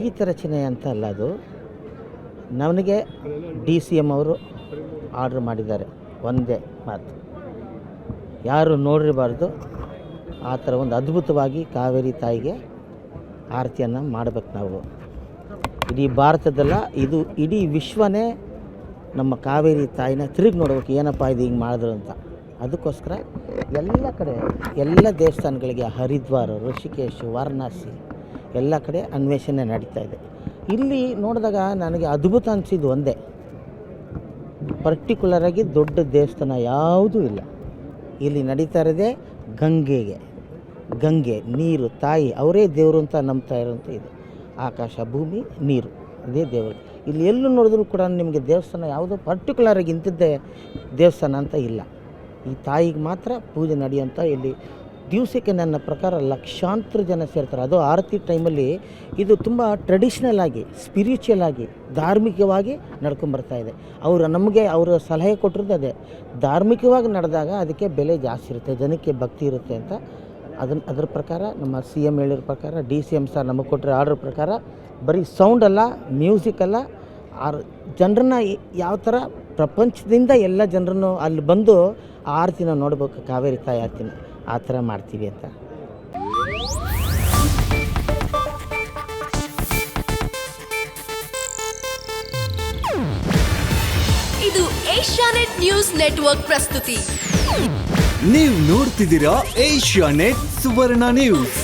ಗೀತ ರಚನೆ ಅಂತ ಅಲ್ಲ ಅದು. ನನಗೆ ಡಿ ಸಿ ಎಂ ಅವರು ಆರ್ಡ್ರ್ ಮಾಡಿದ್ದಾರೆ. ಒಂದೇ ಮಾತು. ಯಾರು ನೋಡಿರಬಾರ್ದು. ಆ ಥರ ಒಂದು ಅದ್ಭುತವಾಗಿ ಕಾವೇರಿ ತಾಯಿಗೆ ಆರತಿಯನ್ನು ಮಾಡಬೇಕು ನಾವು. ಇಡೀ ಭಾರತದಲ್ಲ, ಇದು ಇಡೀ ವಿಶ್ವನೇ ನಮ್ಮ ಕಾವೇರಿ ತಾಯಿನ ತಿರುಗಿ ನೋಡ್ಬೇಕು, ಏನಪ್ಪ ಇದು ಹಿಂಗೆ ಮಾಡಿದ್ರು ಅಂತ. ಅದಕ್ಕೋಸ್ಕರ ಎಲ್ಲ ಕಡೆ, ಎಲ್ಲ ದೇವಸ್ಥಾನಗಳಿಗೆ ಹರಿದ್ವಾರ ಋಷಿಕೇಶ್, ವಾರಣಾಸಿ ಎಲ್ಲ ಕಡೆ ಅನ್ವೇಷಣೆ ನಡೀತಾ ಇದೆ. ಇಲ್ಲಿ ನೋಡಿದಾಗ ನನಗೆ ಅದ್ಭುತ ಅನಿಸಿದ್ದು ಒಂದೇ. ಪರ್ಟಿಕ್ಯುಲರಾಗಿ ದೊಡ್ಡ ದೇವಸ್ಥಾನ ಯಾವುದೂ ಇಲ್ಲ. ಇಲ್ಲಿ ನಡೀತಾ ಇರೋದೇ ಗಂಗೆಗೆ. ಗಂಗೆ, ನೀರು, ತಾಯಿ, ಅವರೇ ದೇವರು ಅಂತ ನಂಬ್ತಾ ಇರೋಂಥ ಇದೆ. ಆಕಾಶ, ಭೂಮಿ, ನೀರು, ಅದೇ ದೇವರು. ಇಲ್ಲಿ ಎಲ್ಲೂ ನೋಡಿದ್ರು ಕೂಡ ನಿಮಗೆ ದೇವಸ್ಥಾನ ಯಾವುದೋ ಪರ್ಟಿಕ್ಯುಲರಾಗಿ ಇಂಥದ್ದೇ ದೇವಸ್ಥಾನ ಅಂತ ಇಲ್ಲ. ಈ ತಾಯಿಗೆ ಮಾತ್ರ ಪೂಜೆ ನಡೆಯುವಂಥ ಇಲ್ಲಿ ದಿವಸಕ್ಕೆ ನನ್ನ ಪ್ರಕಾರ ಲಕ್ಷಾಂತರ ಜನ ಸೇರ್ತಾರೆ. ಅದು ಆರತಿ ಟೈಮಲ್ಲಿ ಇದು ತುಂಬ ಟ್ರೆಡಿಷ್ನಲ್ ಆಗಿ ಸ್ಪಿರಿಚುವಲ್ ಆಗಿ, ಧಾರ್ಮಿಕವಾಗಿ ನಡ್ಕೊಂಬರ್ತಾ ಇದೆ. ಅವರು ನಮಗೆ ಅವರು ಸಲಹೆ ಕೊಟ್ಟಿರೋದು ಅದೇ. ಧಾರ್ಮಿಕವಾಗಿ ನಡೆದಾಗ ಅದಕ್ಕೆ ಬೆಲೆ ಜಾಸ್ತಿ ಇರುತ್ತೆ, ಜನಕ್ಕೆ ಭಕ್ತಿ ಇರುತ್ತೆ ಅಂತ. ಅದನ್ನು ಅದ್ರ ಪ್ರಕಾರ ನಮ್ಮ ಸಿ ಎಂ ಹೇಳಿರೋ ಪ್ರಕಾರ ಡಿ ಸಿ ಎಂ ಸರ್ ನಮಗೆ ಕೊಟ್ಟಿರೋ ಆರ್ಡ್ರ್ ಪ್ರಕಾರ ಬರೀ ಸೌಂಡ್ ಅಲ್ಲ ಮ್ಯೂಸಿಕ್ ಅಲ್ಲ, ಆರ್ ಜನರನ್ನ ಯಾವ ಥರ ಪ್ರಪಂಚದಿಂದ ಎಲ್ಲ ಜನರನ್ನು ಅಲ್ಲಿ ಬಂದು ಆ ಆರತಿನ ನೋಡ್ಬೇಕು, ಕಾವೇರಿ ತಾಯಿ ಆರತಿನ. ಆ ಥರ ಮಾಡ್ತೀವಿ ಅಂತ. ಇದು ಏಷ್ಯಾನೆಟ್ ನ್ಯೂಸ್ ನೆಟ್ವರ್ಕ್ ಪ್ರಸ್ತುತಿ. ನೀವು ನೋಡ್ತಿದ್ದೀರಾ ಏಷ್ಯಾನೆಟ್ ಸುವರ್ಣ ನ್ಯೂಸ್.